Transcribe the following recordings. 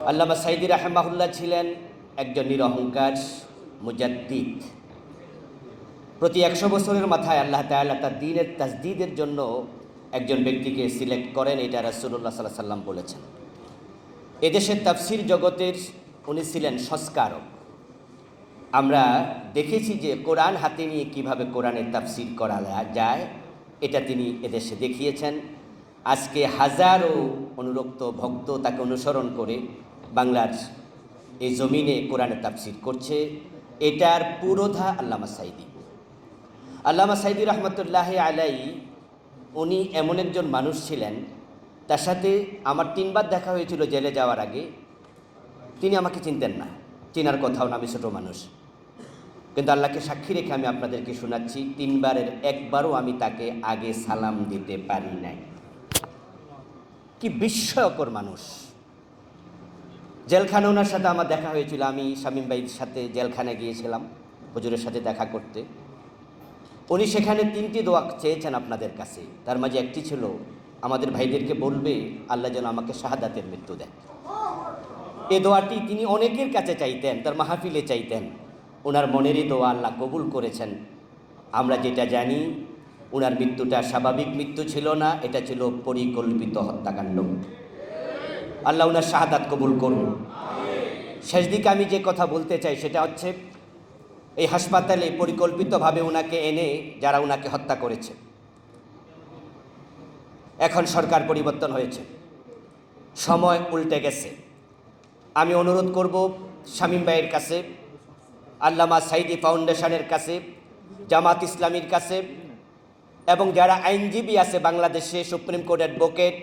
আল্লামা সাইদি রাহেমাহুল্লাহ ছিলেন একজন নিরহংকার, মুজাদ্দিদ। প্রতি একশো বছরের মাথায় আল্লাহ তাআলা তার দিনের তাজদিদের জন্য একজন ব্যক্তিকে সিলেক্ট করেন, এটা রাসূলুল্লাহ সাল্লাহ সাল্লাম বলেছেন। এদেশের তাফসির জগতের উনি ছিলেন সংস্কারক। আমরা দেখেছি যে কোরআন হাতে নিয়ে কীভাবে কোরআনের তাফসির করা যায়, এটা তিনি এদেশে দেখিয়েছেন। আজকে হাজারো অনুরক্ত ভক্ত তাকে অনুসরণ করে বাংলার এই জমিনে কোরআনের তাফসির করছে, এটার পুরোধা আল্লামা সাইদি। আল্লামা সাইদি রহমতুল্লাহ আলাই উনি এমন একজন মানুষ ছিলেন, তার সাথে আমার তিনবার দেখা হয়েছিল জেলে যাওয়ার আগে। তিনি আমাকে চিনতেন না, চেনার কথাও না, আমি ছোটো মানুষ। কিন্তু আল্লাহকে সাক্ষী রেখে আমি আপনাদেরকে শোনাচ্ছি, তিনবারের একবারও আমি তাকে আগে সালাম দিতে পারি নাই। কি বিস্ময়কর মানুষ। জেলখানে ওনার সাথে আমার দেখা হয়েছিল। আমি শামীম ভাইয়ের সাথে জেলখানে গিয়েছিলাম, হুজুরের সাথে দেখা করতে। উনি সেখানে তিনটি দোয়া চেয়েছেন আপনাদের কাছে। তার মাঝে একটি ছিল, আমাদের ভাইদেরকে বলবে, আল্লাহ যেন আমাকে শাহাদাতের মৃত্যু দেন। এ দোয়াটি তিনি অনেকের কাছে চাইতেন, তার মাহফিলে চাইতেন। ওনার মনেরই দোয়া আল্লাহ কবুল করেছেন। আমরা যেটা জানি ওনার মৃত্যুটা স্বাভাবিক মৃত্যু ছিল না, এটা ছিল পরিকল্পিত হত্যাকাণ্ড। আল্লাহ ওনার শাহাদাত কবুল করুন। শেষ দিকে আমি যে কথা বলতে চাই সেটা হচ্ছে, এই হাসপাতালে পরিকল্পিতভাবে ওনাকে এনে যারা ওনাকে হত্যা করেছে, এখন সরকার পরিবর্তন হয়েছে। সময় উল্টে গেছে। আমি অনুরোধ করব শামীম ভাইয়ের কাছে, আল্লামা সাইদি ফাউন্ডেশনের কাছে, জামাত ইসলামীর কাছে, এবং যারা আইনজীবী আছে বাংলাদেশে, সুপ্রিম কোর্ট অ্যাডভোকেট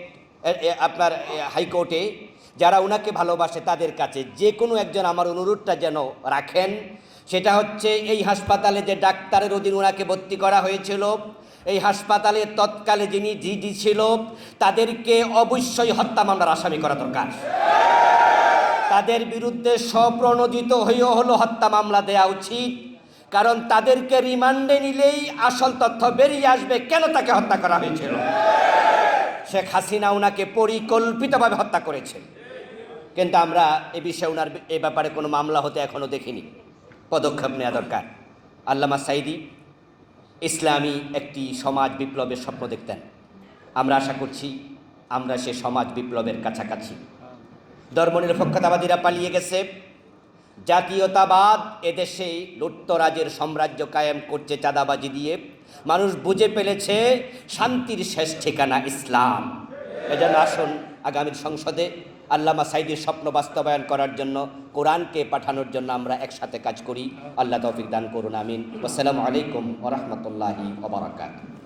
আপনার হাইকোর্টে যারা ওনাকে ভালোবাসে তাদের কাছে যে কোনো একজন আমার অনুরোধটা যেন রাখেন, সেটা হচ্ছে এই হাসপাতালে যে ডাক্তারের অধীন ওনাকে ভর্তি করা হয়েছিল, এই হাসপাতালে তৎকালে যিনি জিডি ছিল, তাদেরকে অবশ্যই হত্যা মামলার আসামি করা দরকার। তাদের বিরুদ্ধে স্বপ্রণোদিত হয়েও হলো হত্যা মামলা দেওয়া উচিত, কারণ তাদেরকে রিমান্ডে নিলেই আসল তথ্য বেরিয়ে আসবে কেন তাকে হত্যা করা হয়েছিল। শেখ হাসিনা ওনাকে পরিকল্পিতভাবে হত্যা করেছে। কিন্তু আমরা এ বিষয়ে ওনার এ ব্যাপারে কোনো মামলা হতে এখনও দেখিনি। পদক্ষেপ নেওয়া দরকার। আল্লামা সাইদি ইসলামী একটি সমাজ বিপ্লবের স্বপ্ন দেখতেন। আমরা আশা করছি আমরা সে সমাজ বিপ্লবের কাছাকাছি। ধর্মনিরপেক্ষতাবাদীরা পালিয়ে গেছে। জাতীয়তাবাদ এদেশে লুট্তরাজের সাম্রাজ্য কায়েম করছে চাঁদাবাজি দিয়ে। মানুষ বুঝে ফেলেছে শান্তির শেষ ঠিকানা ইসলাম। এজন্য আসুন আগামীর সংসদে আল্লামা সাইদির স্বপ্ন বাস্তবায়ন করার জন্য কোরআনকে পাঠানোর জন্য আমরা একসাথে কাজ করি। আল্লাহ তৌফিক দান করুন, আমিন। আসসালামু আলাইকুম ওরহমতুল্লাহি ওবরাকাত